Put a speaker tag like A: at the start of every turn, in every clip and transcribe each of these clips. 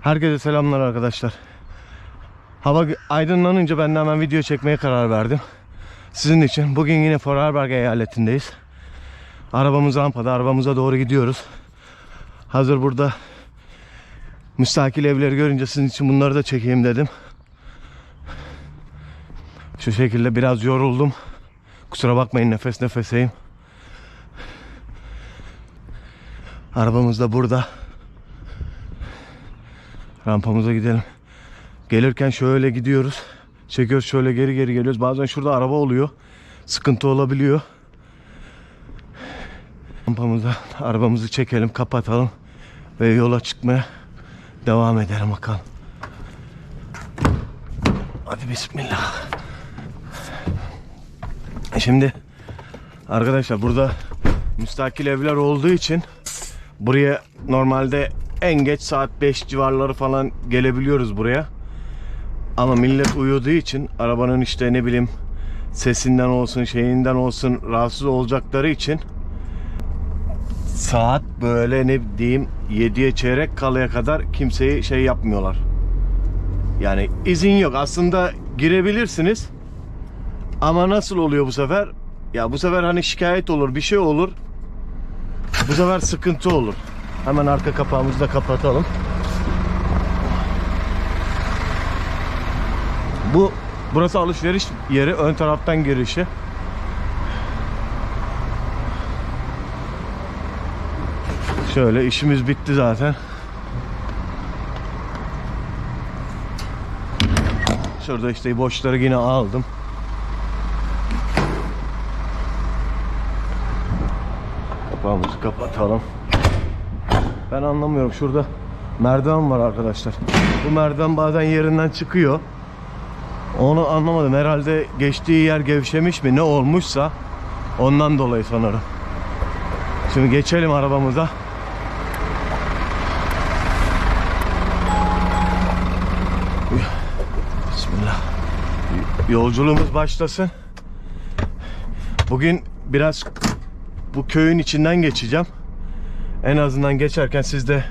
A: Herkese selamlar arkadaşlar. Hava aydınlanınca ben de hemen video çekmeye karar verdim. Sizin için bugün yine Vorarlberg eyaletindeyiz. Arabamız rampada, arabamıza doğru gidiyoruz. Hazır burada müstakil evleri görünce sizin için bunları da çekeyim dedim. Şu şekilde biraz yoruldum. Kusura bakmayın nefes nefeseyim. Arabamız da burada. Rampamıza gidelim. Gelirken şöyle gidiyoruz. Çekiyoruz şöyle geri geri geliyoruz. Bazen şurada araba oluyor. Sıkıntı olabiliyor. Rampamıza arabamızı çekelim, kapatalım ve yola çıkmaya devam edelim bakalım. Hadi bismillah. Şimdi arkadaşlar burada müstakil evler olduğu için buraya normalde en geç saat 5 civarları falan gelebiliyoruz buraya. Ama millet uyuduğu için arabanın işte ne bileyim sesinden olsun şeyinden olsun rahatsız olacakları için saat böyle ne diyeyim 7'ye çeyrek kalaya kadar kimseyi şey yapmıyorlar. Yani izin yok. Aslında girebilirsiniz. Ama nasıl oluyor bu sefer? Ya bu sefer hani şikayet olur, bir şey olur. Bu sefer sıkıntı olur. Hemen arka kapağımızı da kapatalım. Bu burası alışveriş yeri, ön taraftan girişi. Şöyle işimiz bitti zaten. Şurada işte boşları yine aldım. Kapağımızı kapatalım. Ben anlamıyorum. Şurada merdiven var arkadaşlar. Bu merdiven bazen yerinden çıkıyor. Onu anlamadım. Herhalde geçtiği yer gevşemiş mi ne olmuşsa ondan dolayı sanırım. Şimdi geçelim arabamıza. Bismillah. Yolculuğumuz başlasın. Bugün biraz bu köyün içinden geçeceğim. En azından geçerken siz de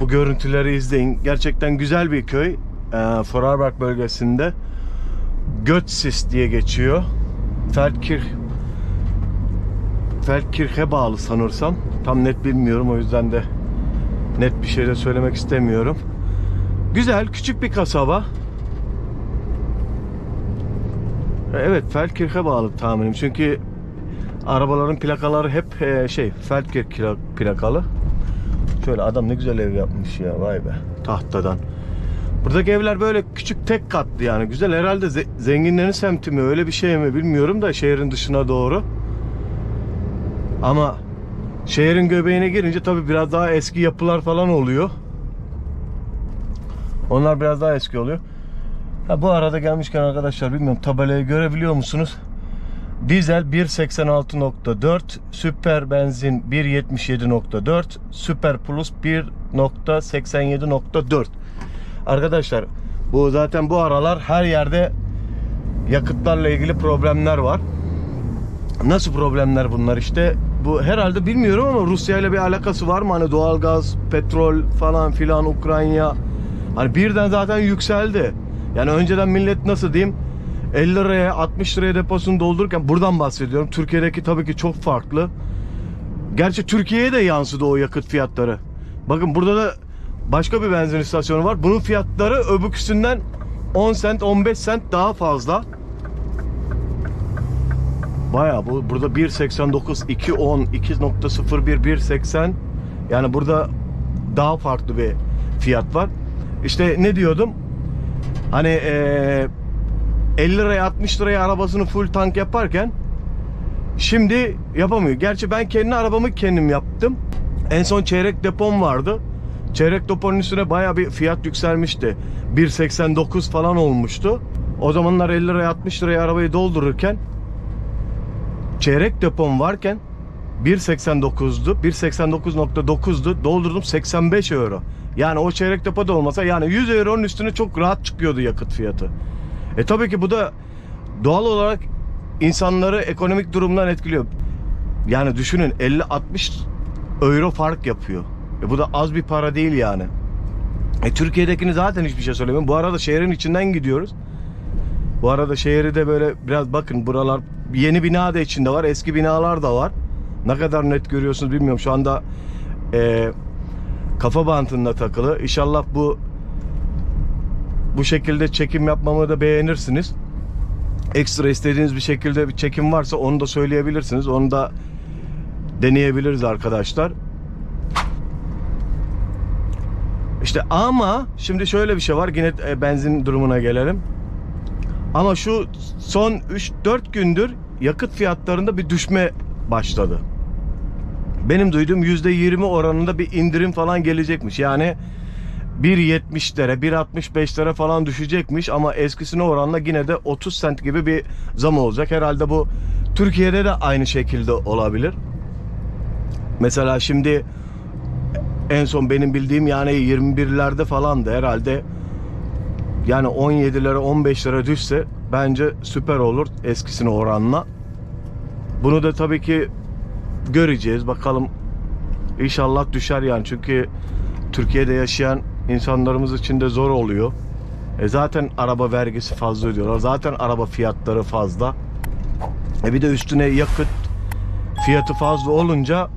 A: bu görüntüleri izleyin. Gerçekten güzel bir köy. Ee, Vorarlberg bölgesinde. Götzis diye geçiyor. Feldkirch Feldkirch'e bağlı sanırsam. Tam net bilmiyorum o yüzden de net bir şey de söylemek istemiyorum. Güzel, küçük bir kasaba. Evet, Feldkirch'e bağlı tahminim. Çünkü arabaların plakaları hep e, şey Feldkirch pla- plakalı. Şöyle adam ne güzel ev yapmış ya vay be tahtadan. Buradaki evler böyle küçük tek katlı yani güzel herhalde ze- zenginlerin semti mi öyle bir şey mi bilmiyorum da şehrin dışına doğru. Ama şehrin göbeğine girince tabii biraz daha eski yapılar falan oluyor. Onlar biraz daha eski oluyor. Ha bu arada gelmişken arkadaşlar bilmiyorum tabelayı görebiliyor musunuz? Dizel 1.86.4, süper benzin 1.77.4, süper plus 1.87.4. Arkadaşlar bu zaten bu aralar her yerde yakıtlarla ilgili problemler var. Nasıl problemler bunlar işte? Bu herhalde bilmiyorum ama Rusya ile bir alakası var mı? Hani doğalgaz, petrol falan filan Ukrayna hani birden zaten yükseldi. Yani önceden millet nasıl diyeyim 50 liraya 60 liraya deposunu doldururken buradan bahsediyorum. Türkiye'deki tabii ki çok farklı. Gerçi Türkiye'ye de yansıdı o yakıt fiyatları. Bakın burada da başka bir benzin istasyonu var. Bunun fiyatları öbürküsünden 10 sent 15 sent daha fazla. Baya bu burada 1.89, 2.10, 2.01, 1.80 yani burada daha farklı bir fiyat var. İşte ne diyordum? Hani eee 50 liraya 60 liraya arabasını full tank yaparken şimdi yapamıyor. Gerçi ben kendi arabamı kendim yaptım. En son çeyrek depom vardı. Çeyrek deponun üstüne baya bir fiyat yükselmişti. 1.89 falan olmuştu. O zamanlar 50 liraya 60 liraya arabayı doldururken çeyrek depom varken 1.89'du. 1.89.9'du. Doldurdum 85 euro. Yani o çeyrek depo da olmasa yani 100 euronun üstüne çok rahat çıkıyordu yakıt fiyatı. E tabii ki bu da doğal olarak insanları ekonomik durumdan etkiliyor. Yani düşünün 50-60 euro fark yapıyor. E bu da az bir para değil yani. E, Türkiye'dekini zaten hiçbir şey söylemiyorum. Bu arada şehrin içinden gidiyoruz. Bu arada şehri de böyle biraz bakın buralar yeni bina da içinde var. Eski binalar da var. Ne kadar net görüyorsunuz bilmiyorum. Şu anda e, kafa bantında takılı. İnşallah bu bu şekilde çekim yapmamı da beğenirsiniz. Ekstra istediğiniz bir şekilde bir çekim varsa onu da söyleyebilirsiniz. Onu da deneyebiliriz arkadaşlar. İşte ama şimdi şöyle bir şey var. Yine e, benzin durumuna gelelim. Ama şu son 3-4 gündür yakıt fiyatlarında bir düşme başladı. Benim duyduğum %20 oranında bir indirim falan gelecekmiş. Yani 1.70'lere 1.65'lere falan düşecekmiş ama eskisine oranla yine de 30 sent gibi bir zam olacak. Herhalde bu Türkiye'de de aynı şekilde olabilir. Mesela şimdi en son benim bildiğim yani 21'lerde falandı herhalde. Yani 17'lere 15'lere düşse bence süper olur eskisine oranla. Bunu da tabii ki göreceğiz. Bakalım inşallah düşer yani. Çünkü Türkiye'de yaşayan insanlarımız için de zor oluyor. E zaten araba vergisi fazla ödüyorlar. Zaten araba fiyatları fazla. E bir de üstüne yakıt fiyatı fazla olunca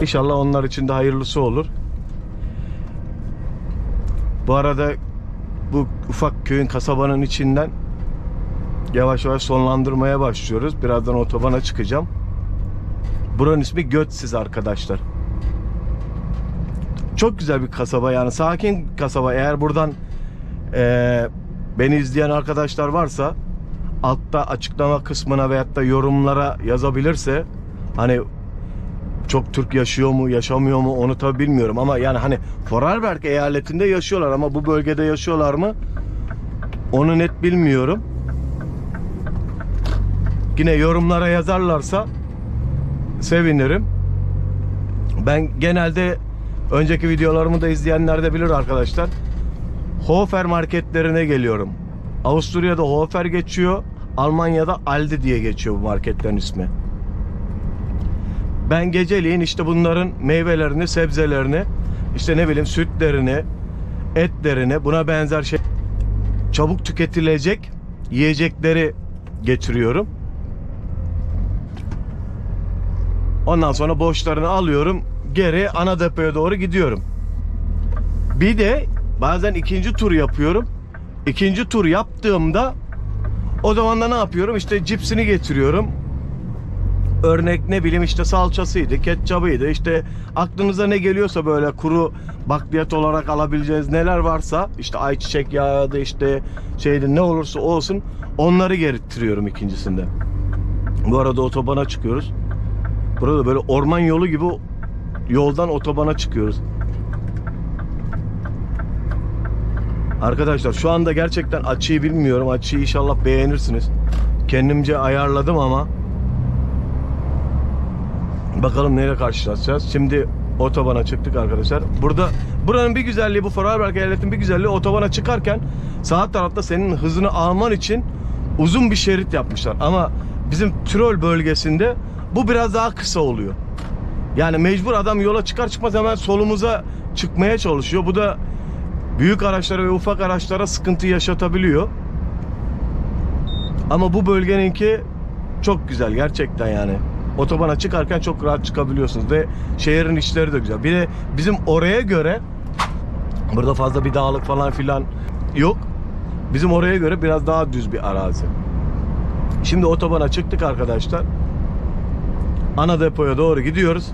A: inşallah onlar için de hayırlısı olur. Bu arada bu ufak köyün kasabanın içinden yavaş yavaş sonlandırmaya başlıyoruz. Birazdan otobana çıkacağım. Buranın ismi Götsiz arkadaşlar. Çok güzel bir kasaba yani sakin kasaba. Eğer buradan eee, beni izleyen arkadaşlar varsa altta açıklama kısmına veyahut da yorumlara yazabilirse hani çok Türk yaşıyor mu yaşamıyor mu onu tabi bilmiyorum ama yani hani Vorarlberg eyaletinde yaşıyorlar ama bu bölgede yaşıyorlar mı onu net bilmiyorum. Yine yorumlara yazarlarsa sevinirim. Ben genelde önceki videolarımı da izleyenler de bilir arkadaşlar. Hofer marketlerine geliyorum. Avusturya'da Hofer geçiyor. Almanya'da Aldi diye geçiyor bu marketlerin ismi. Ben geceliğin işte bunların meyvelerini, sebzelerini, işte ne bileyim sütlerini, etlerini, buna benzer şey çabuk tüketilecek yiyecekleri getiriyorum. Ondan sonra boşlarını alıyorum. Geri ana depoya doğru gidiyorum. Bir de bazen ikinci tur yapıyorum. İkinci tur yaptığımda o zaman da ne yapıyorum? İşte cipsini getiriyorum. Örnek ne bileyim işte salçasıydı, ketçabıydı. işte aklınıza ne geliyorsa böyle kuru bakliyat olarak alabileceğiniz neler varsa işte ayçiçek yağı da işte şeydi ne olursa olsun onları getiriyorum ikincisinde. Bu arada otobana çıkıyoruz. Burada böyle orman yolu gibi yoldan otobana çıkıyoruz. Arkadaşlar şu anda gerçekten açıyı bilmiyorum. Açıyı inşallah beğenirsiniz. Kendimce ayarladım ama bakalım neyle karşılaşacağız. Şimdi otobana çıktık arkadaşlar. Burada buranın bir güzelliği bu Vorarlberg eyaletin bir güzelliği otobana çıkarken sağ tarafta senin hızını alman için uzun bir şerit yapmışlar. Ama bizim Tirol bölgesinde bu biraz daha kısa oluyor. Yani mecbur adam yola çıkar çıkmaz hemen solumuza çıkmaya çalışıyor. Bu da büyük araçlara ve ufak araçlara sıkıntı yaşatabiliyor. Ama bu bölgeninki çok güzel gerçekten yani. Otobana çıkarken çok rahat çıkabiliyorsunuz ve şehrin içleri de güzel. Bir de bizim oraya göre burada fazla bir dağlık falan filan yok. Bizim oraya göre biraz daha düz bir arazi. Şimdi otobana çıktık arkadaşlar. Ana depoya doğru gidiyoruz.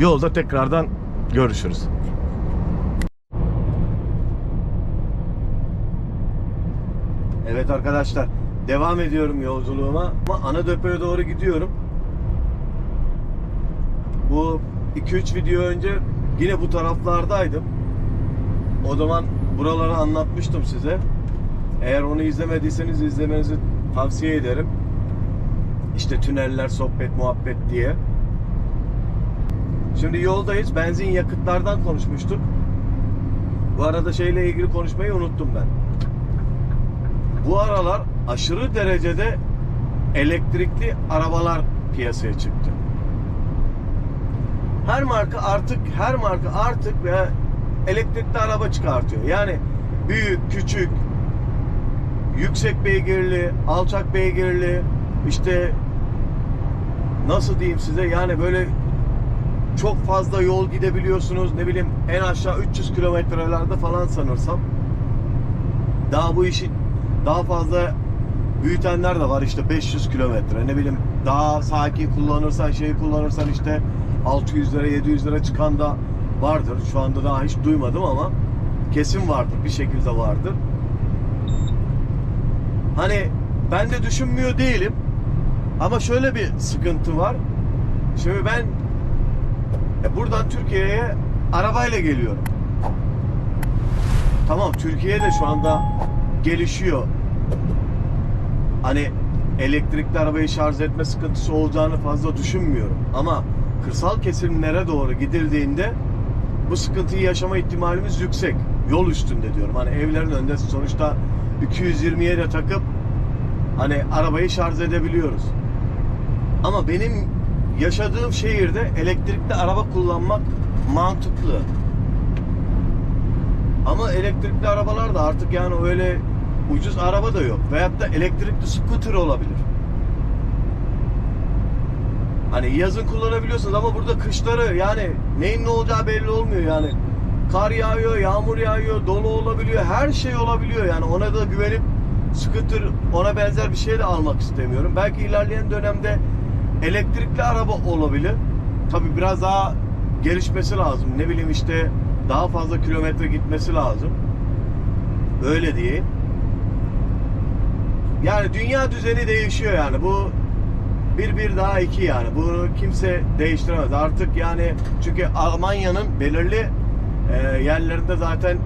A: Yolda tekrardan görüşürüz. Evet arkadaşlar devam ediyorum yolculuğuma ama ana depoya doğru gidiyorum. Bu 2-3 video önce yine bu taraflardaydım. O zaman buraları anlatmıştım size. Eğer onu izlemediyseniz izlemenizi tavsiye ederim. İşte tüneller, sohbet, muhabbet diye. Şimdi yoldayız. Benzin yakıtlardan konuşmuştuk. Bu arada şeyle ilgili konuşmayı unuttum ben. Bu aralar aşırı derecede elektrikli arabalar piyasaya çıktı. Her marka artık her marka artık ve elektrikli araba çıkartıyor. Yani büyük, küçük, yüksek beygirli, alçak beygirli, işte nasıl diyeyim size yani böyle çok fazla yol gidebiliyorsunuz. Ne bileyim en aşağı 300 kilometrelerde falan sanırsam. Daha bu işi daha fazla büyütenler de var işte 500 kilometre ne bileyim daha sakin kullanırsan şeyi kullanırsan işte 600 lira 700 lira çıkan da vardır. Şu anda daha hiç duymadım ama kesin vardır bir şekilde vardır. Hani ben de düşünmüyor değilim ama şöyle bir sıkıntı var. Şimdi ben e, buradan Türkiye'ye arabayla geliyorum. Tamam Türkiye de şu anda gelişiyor. Hani elektrikli arabayı şarj etme sıkıntısı olacağını fazla düşünmüyorum. Ama kırsal kesimlere doğru gidildiğinde bu sıkıntıyı yaşama ihtimalimiz yüksek. Yol üstünde diyorum. Hani evlerin önünde sonuçta 220'ye de takıp hani arabayı şarj edebiliyoruz. Ama benim yaşadığım şehirde elektrikli araba kullanmak mantıklı. Ama elektrikli arabalar da artık yani öyle ucuz araba da yok. Veyahut da elektrikli scooter olabilir. Hani yazın kullanabiliyorsunuz ama burada kışları yani neyin ne olacağı belli olmuyor yani. Kar yağıyor, yağmur yağıyor, dolu olabiliyor, her şey olabiliyor yani ona da güvenip scooter ona benzer bir şey de almak istemiyorum. Belki ilerleyen dönemde elektrikli araba olabilir. Tabi biraz daha gelişmesi lazım. Ne bileyim işte daha fazla kilometre gitmesi lazım. Öyle diyeyim. Yani dünya düzeni değişiyor yani. Bu bir bir daha iki yani. Bunu kimse değiştiremez. Artık yani çünkü Almanya'nın belirli e, yerlerinde zaten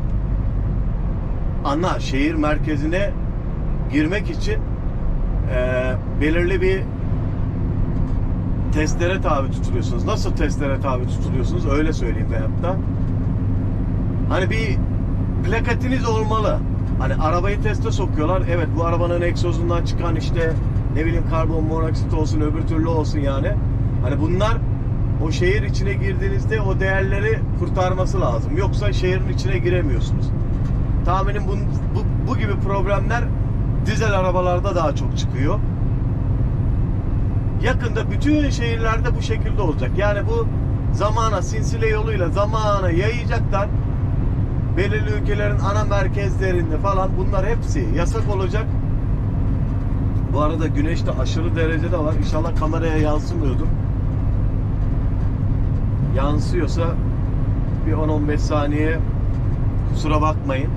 A: ana şehir merkezine girmek için e, belirli bir testlere tabi tutuluyorsunuz. Nasıl testlere tabi tutuluyorsunuz? Öyle söyleyeyim veyahut da. Hani bir plakatiniz olmalı. Hani arabayı teste sokuyorlar. Evet bu arabanın egzozundan çıkan işte ne bileyim karbon monoksit olsun öbür türlü olsun yani. Hani bunlar o şehir içine girdiğinizde o değerleri kurtarması lazım. Yoksa şehrin içine giremiyorsunuz. Tahminim bu, bu, bu gibi problemler dizel arabalarda daha çok çıkıyor. Yakında bütün şehirlerde bu şekilde olacak. Yani bu zamana sinsile yoluyla zamana yayacaklar. Belirli ülkelerin ana merkezlerinde falan bunlar hepsi yasak olacak. Bu arada güneş de aşırı derecede var. İnşallah kameraya yansımıyordur. Yansıyorsa bir 10-15 saniye kusura bakmayın.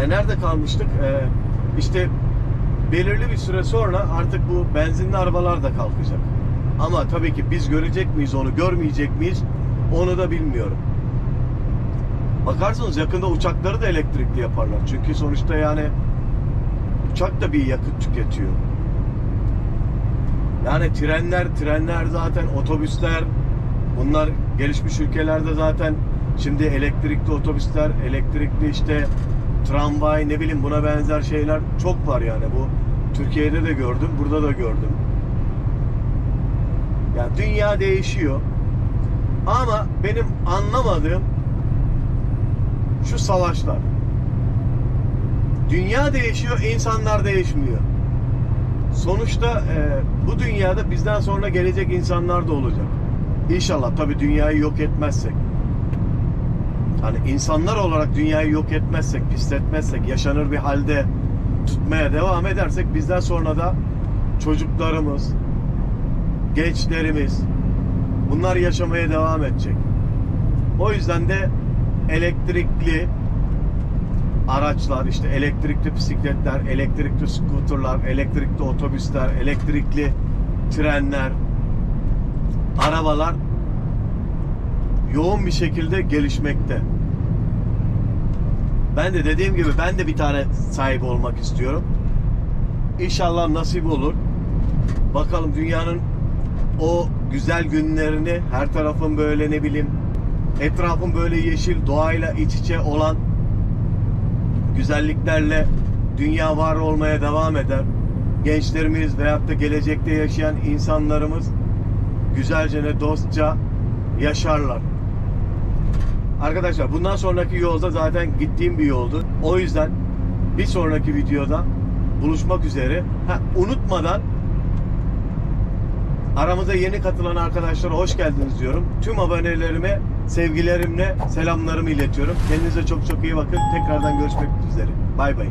A: E, nerede kalmıştık? E, işte belirli bir süre sonra artık bu benzinli arabalar da kalkacak. Ama tabii ki biz görecek miyiz onu, görmeyecek miyiz? Onu da bilmiyorum. Bakarsanız yakında uçakları da elektrikli yaparlar. Çünkü sonuçta yani uçak da bir yakıt tüketiyor. Yani trenler, trenler zaten otobüsler bunlar gelişmiş ülkelerde zaten şimdi elektrikli otobüsler, elektrikli işte tramvay ne bileyim buna benzer şeyler çok var yani bu Türkiye'de de gördüm, burada da gördüm. Yani dünya değişiyor. Ama benim anlamadığım şu savaşlar. Dünya değişiyor, insanlar değişmiyor. Sonuçta e, bu dünyada bizden sonra gelecek insanlar da olacak. İnşallah tabi dünyayı yok etmezsek. Hani insanlar olarak dünyayı yok etmezsek, pisletmezsek, yaşanır bir halde tutmaya devam edersek bizden sonra da çocuklarımız, gençlerimiz bunlar yaşamaya devam edecek. O yüzden de elektrikli araçlar, işte elektrikli bisikletler, elektrikli skuterlar, elektrikli otobüsler, elektrikli trenler, arabalar yoğun bir şekilde gelişmekte. Ben de dediğim gibi ben de bir tane sahip olmak istiyorum. İnşallah nasip olur. Bakalım dünyanın o güzel günlerini her tarafın böyle ne bileyim etrafın böyle yeşil doğayla iç içe olan güzelliklerle dünya var olmaya devam eder. Gençlerimiz veyahut da gelecekte yaşayan insanlarımız güzelce ne dostça yaşarlar. Arkadaşlar bundan sonraki yolda zaten gittiğim bir yoldu. O yüzden bir sonraki videoda buluşmak üzere. Ha, unutmadan aramıza yeni katılan arkadaşlara hoş geldiniz diyorum. Tüm abonelerime sevgilerimle selamlarımı iletiyorum. Kendinize çok çok iyi bakın. Tekrardan görüşmek üzere. Bay bay.